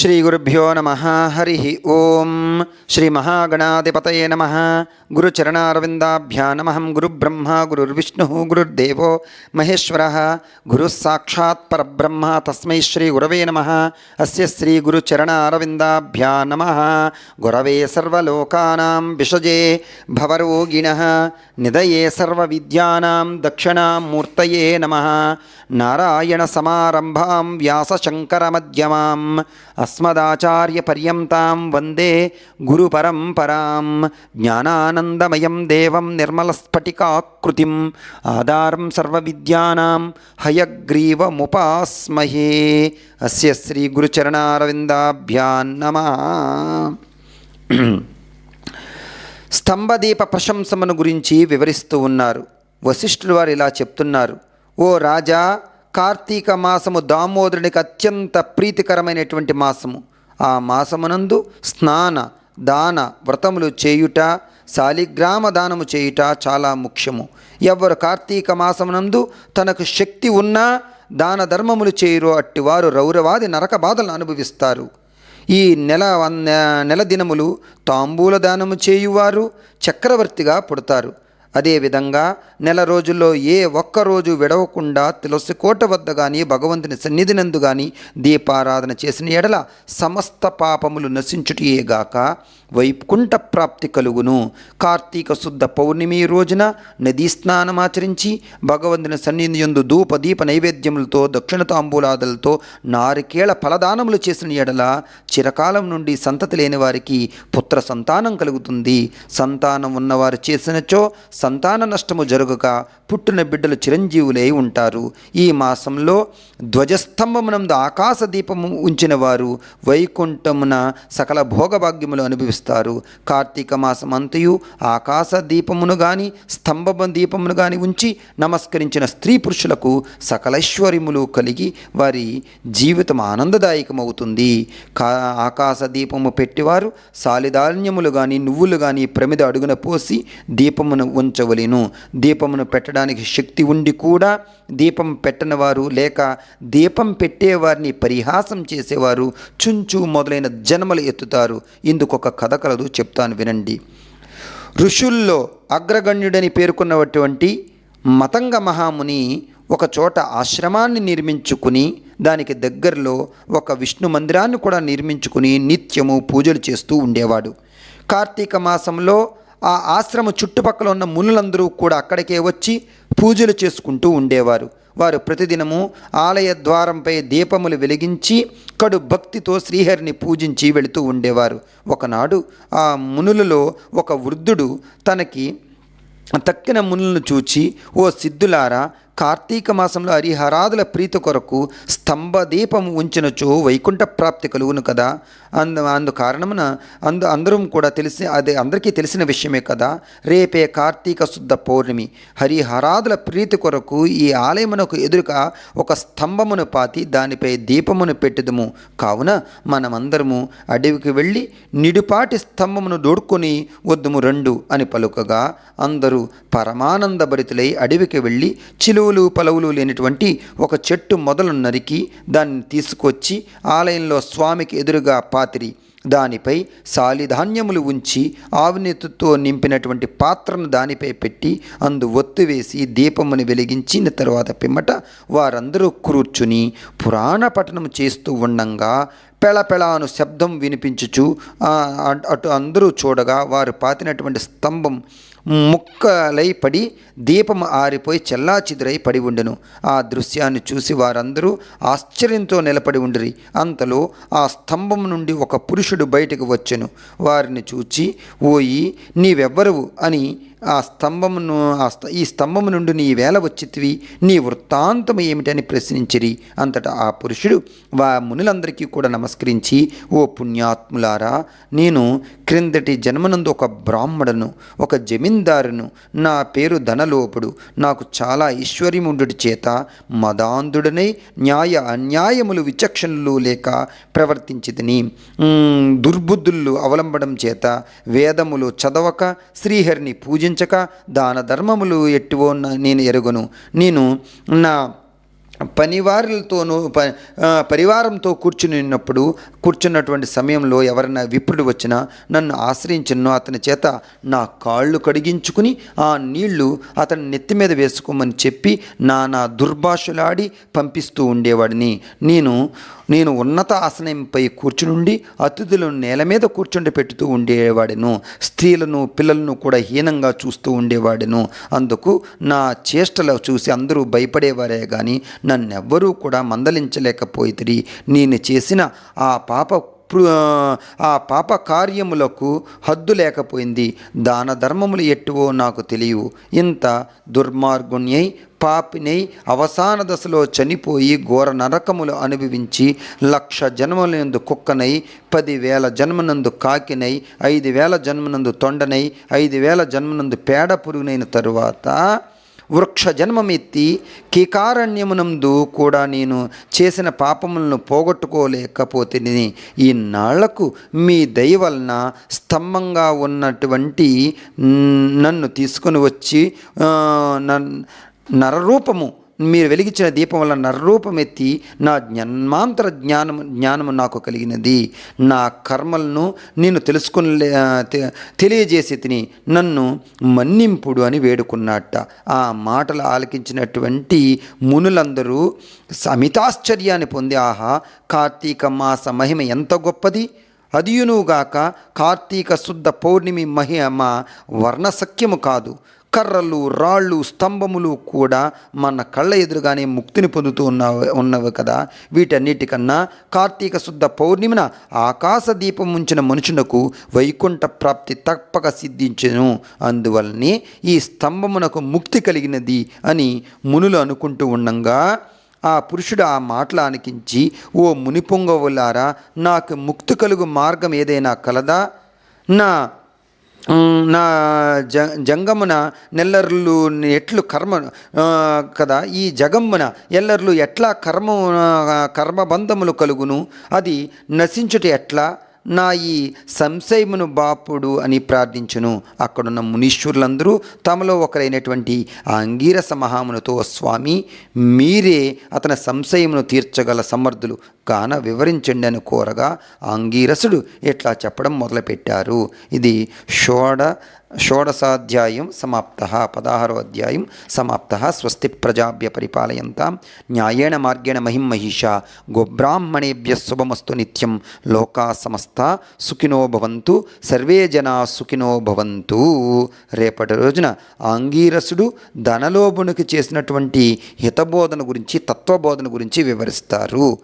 శ్రీ గురుభ్యో నమ హరి ఓం శ్రీ మహాగణాధిపతయే నమ గురుచరణారవిందాభ్యా నమహం గురుబ్రహ్మ గురుర్విష్ణు గురుర్దేవో మహేశ్వర గురుస్సాక్షాత్ పరబ్రహ్మ తస్మై శ్రీ గురవే నమ అస్య శ్రీ గురుచరణారవిందాభ్యా నమ గురవే సర్వోకానాం విషజే భవరోగిణ నిదయే సర్వవిద్యానాం దక్షిణామూర్తయే నమ నారాయణ సమారంభాం వ్యాసశంకరమధ్యమాం అస్మదాచార్యపర్యంతాం వందే గురుపరంపరాం జ్ఞానానందమయం దేవం నిర్మలస్ఫటికాకృతిం ఆధారం సర్వవిద్యానాం హయగ్రీవముపాస్మహే అస్య శ్రీ గురుచరణారవిందాభ్యాన్నమా స్తంభదీప ప్రశంసమును గురించి వివరిస్తూ ఉన్నారు. వశిష్ఠులు వారు ఇలా చెప్తున్నారు. ఓ రాజా కార్తీక మాసము దామోదరునికి అత్యంత ప్రీతికరమైనటువంటి మాసము. ఆ మాసమునందు స్నాన దాన వ్రతములు చేయుట శాలిగ్రామ దానము చేయుట చాలా ముఖ్యము. ఎవరు కార్తీక మాసమునందు తనకు శక్తి ఉన్నా దాన ధర్మములు చేయరు అట్టివారు రౌరవాది నరక బాధలను అనుభవిస్తారు. ఈ నెల వన్- నెల దినములు తాంబూల దానము చేయువారు చక్రవర్తిగా పుడతారు. అదేవిధంగా నెల రోజుల్లో ఏ ఒక్క రోజు విడవకుండా తులసి కోట వద్ద కానీ భగవంతుని సన్నిధినందు కానీ దీపారాధన చేసిన ఎడల సమస్త పాపములు నశించుటియేగాక వైకుంఠ ప్రాప్తి కలుగును. కార్తీక శుద్ధ పౌర్ణమి రోజున నదీ స్నానమాచరించి భగవంతుని సన్నిధి యందు ధూప దీప నైవేద్యములతో దక్షిణ తాంబూలాదులతో నారికేళ ఫలదానములు చేసిన ఎడల చిరకాలం నుండి సంతతి లేని వారికి పుత్ర సంతానం కలుగుతుంది. సంతానం ఉన్నవారు చేసినచో సంతాన నష్టము జరగక పుట్టిన బిడ్డలు చిరంజీవులై ఉంటారు. ఈ మాసంలో ధ్వజస్తంభమునందు ఆకాశ దీపము ఉంచిన వారు వైకుంఠమున సకల భోగభాగ్యములు అనుభవిస్తారు. కార్తీక మాసం అంతయు ఆకాశ దీపమును గాని స్తంభ దీపమును గాని ఉంచి నమస్కరించిన స్త్రీ పురుషులకు సకలైశ్వర్యములు కలిగి వారి జీవితం ఆనందదాయకమవుతుంది. కా ఆకాశ దీపము పెట్టివారు సాలిధాన్యములు కానీ నువ్వులు కానీ ప్రమిద అడుగున పోసి దీపమును వెలిగించవలను దీపమును పెట్టడానికి శక్తి ఉండి కూడా దీపం పెట్టనివారు లేక దీపం పెట్టేవారిని పరిహాసం చేసేవారు చుంచు మొదలైన జన్మలు ఎత్తుతారు. ఇందుకొక కథ కలదు చెప్తాను వినండి. ఋషుల్లో అగ్రగణ్యుడని పేర్కొన్నటువంటి మతంగ మహాముని ఒక చోట ఆశ్రమాన్ని నిర్మించుకుని దానికి దగ్గరలో ఒక విష్ణు మందిరాన్ని కూడా నిర్మించుకుని నిత్యము పూజలు చేస్తూ ఉండేవాడు. కార్తీక మాసంలో ఆ ఆశ్రమ చుట్టుపక్కల ఉన్న మునులందరూ కూడా అక్కడికే వచ్చి పూజలు చేసుకుంటూ ఉండేవారు. వారు ప్రతిదినము ఆలయ ద్వారంపై దీపములు వెలిగించి కడు భక్తితో శ్రీహరిని పూజించి వెళుతూ ఉండేవారు. ఒకనాడు ఆ మునులలో ఒక వృద్ధుడు తనకి తక్కిన మునులను చూచి ఓ సిద్ధులారా కార్తీక మాసంలో హరిహరాదుల ప్రీతి కొరకు స్తంభ దీపము ఉంచినచో వైకుంఠ ప్రాప్తి కలుగును కదా. అందు అందు కారణమున అందు అందరం కూడా తెలిసి అదే అందరికీ తెలిసిన విషయమే కదా. రేపే కార్తీక శుద్ధ పౌర్ణమి. హరిహరాదుల ప్రీతి కొరకు ఈ ఆలయమునకు ఎదురుగా ఒక స్తంభమును పాతి దానిపై దీపమును పెట్టుదుము. కావున మనమందరము అడవికి వెళ్ళి నిడుపాటి స్తంభమును దోడుకొని వద్దుము రెండు అని పలుకగా అందరూ పరమానందభరితులై అడవికి వెళ్ళి చిలువలు పలవులు లేనటువంటి ఒక చెట్టు మొదలు నరికి దాన్ని తీసుకొచ్చి ఆలయంలో స్వామికి ఎదురుగా పాతిరి. దానిపై సాలిధాన్యములు ఉంచి ఆవినెత్తుతో నింపినటువంటి పాత్రను దానిపై పెట్టి అందు ఒత్తు వేసి దీపమును వెలిగించిన తర్వాత పిమ్మట వారందరూ కూర్చుని పురాణ పఠనం చేస్తూ ఉండంగా పెళపెళాను శబ్దం వినిపించుచు అటు అందరూ చూడగా వారు పాతినటువంటి స్తంభం ముక్కలై పడి దీపం ఆరిపోయి చెల్లాచిదురై పడి ఉండెను. ఆ దృశ్యాన్ని చూసి వారందరూ ఆశ్చర్యంతో నిలబడి ఉండిరి. అంతలో ఆ స్తంభం నుండి ఒక పురుషుడు బయటకు వచ్చెను. వారిని చూచి ఓయి నీవెవ్వరువు అని ఆ స్తంభమును ఆ ఈ స్తంభము నుండి నీ వేల వచ్చితివి. నీ వృత్తాంతం ఏమిటని ప్రశ్నించిరి. అంతటా ఆ పురుషుడు వా మునులందరికీ కూడా నమస్కరించి ఓ పుణ్యాత్ములారా నేను క్రిందటి జన్మనందు ఒక బ్రాహ్మణను ఒక జమీందారును నా పేరు ధనలోపుడు. నాకు చాలా ఐశ్వర్యముండుటి చేత మదాంధుడనై న్యాయ అన్యాయములు విచక్షణలు లేక ప్రవర్తించితిని. దుర్బుద్ధులు అవలంబడం చేత వేదములు చదవక శ్రీహరిని పూజించక దాన ధర్మములు ఎట్టివో నేను ఎరుగును. నేను నా పనివారులతోనూ ప పరివారంతో కూర్చుని ఉన్నప్పుడు కూర్చున్నటువంటి సమయంలో ఎవరైనా విప్రుడు వచ్చినా నన్ను ఆశ్రయించినో అతని చేత నా కాళ్ళు కడిగించుకుని ఆ నీళ్ళు అతని నెత్తి మీద వేసుకోమని చెప్పి నానా దుర్భాషలాడి పంపిస్తూ ఉండేవాడిని. నేను నేను ఉన్నత ఆసనంపై కూర్చునుండి అతిథులను నేల మీద కూర్చుండి పెట్టుతూ ఉండేవాడెను. స్త్రీలను పిల్లలను కూడా హీనంగా చూస్తూ ఉండేవాడెను. అందుకు నా చేష్టలు చూసి అందరూ భయపడేవారే కానీ నన్నెవ్వరూ కూడా మందలించలేకపోయితిరి. నేను చేసిన ఆ పాప ఆ పాప కార్యములకు హద్దు లేకపోయింది. దాన ధర్మములు ఎట్టువో నాకు తెలియవు ఇంత దుర్మార్గుణ్యై పాపినై అవసాన దశలో చనిపోయి ఘోర నరకములు అనుభవించి లక్ష జన్మలందు కుక్కనై పదివేల జన్మనందు కాకినై ఐదు వేల జన్మనందు తొండనై ఐదు వేల జన్మనందు పేడ పురుగునైన తరువాత వృక్ష జన్మమెత్తి కీకారణ్యమునందు కూడా నేను చేసిన పాపములను పోగొట్టుకోలేకపోతే ఈ నాళ్ళకు మీ దయ వలన స్తంభంగా ఉన్నటువంటి నన్ను తీసుకొని వచ్చి నరరూపము మీరు వెలిగించిన దీపం వల్ల నరరూపం ఎత్తి నా జన్మాంతర జ్ఞానము జ్ఞానము నాకు కలిగినది. నా కర్మలను నేను తెలుసుకుని తెలియజేసి తిని నన్ను మన్నింపుడు అని వేడుకున్నట్ట ఆ మాటలు ఆలకించినటువంటి మునులందరూ సమితాశ్చర్యాన్ని పొంది ఆహా కార్తీక మాస మహిమ ఎంత గొప్పది. అదియునుగాక కార్తీక శుద్ధ పౌర్ణమి మహిమ వర్ణసఖ్యము కాదు. కర్రలు రాళ్ళు స్తంభములు కూడా మన కళ్ళ ఎదురుగానే ముక్తిని పొందుతూ ఉన్నావు ఉన్నవి కదా. వీటన్నిటికన్నా కార్తీక శుద్ధ పౌర్ణిమన ఆకాశ దీపం ఉంచిన మనుషునకు వైకుంఠ ప్రాప్తి తప్పక సిద్ధించెను. అందువల్లనే ఈ స్తంభమునకు ముక్తి కలిగినది అని మునులు అనుకుంటూ ఉండంగా ఆ పురుషుడు ఆ మాటలు ఆలకించి ఓ మునిపొంగవులారా నాకు ముక్తి కలుగు మార్గం ఏదైనా కలదా? నా నా జ జంగమున నెల్లర్లు ఎట్లు కర్మ కదా ఈ జగమ్మున ఎల్లర్లు ఎట్లా కర్మ కర్మబంధములు కలుగును? అది నశించుట ఎట్లా? నా ఈ సంశయమును బాపుడు అని ప్రార్థించును. అక్కడున్న మునీశ్వరులందరూ తమలో ఒకరైనటువంటి ఆ అంగీరస మహామునితో స్వామి మీరే అతని సంశయమును తీర్చగల సమర్థులు. కాన వివరించండి అని కోరగా అంగీరసుడు ఇట్లా చెప్పడం మొదలుపెట్టారు? ఇది షోడ షోడశాధ్యాయం సమాప్త పదహారో అధ్యాయం సమాప్త స్వస్తి ప్రజాభ్య పరిపాలయంతాం న్యాయేణ మార్గేణ మహిం మహిష గోబ్రాహ్మణేభ్య శుభమస్తు నిత్యం. లోకా సమస్త సుఖినో భవంతు సర్వే జనా సుఖినో భవంతు. రేపటి రోజున ఆంగీరసుడు ధనలోభునికి చేసినటువంటి హితబోధన గురించి తత్వబోధన గురించి వివరిస్తారు.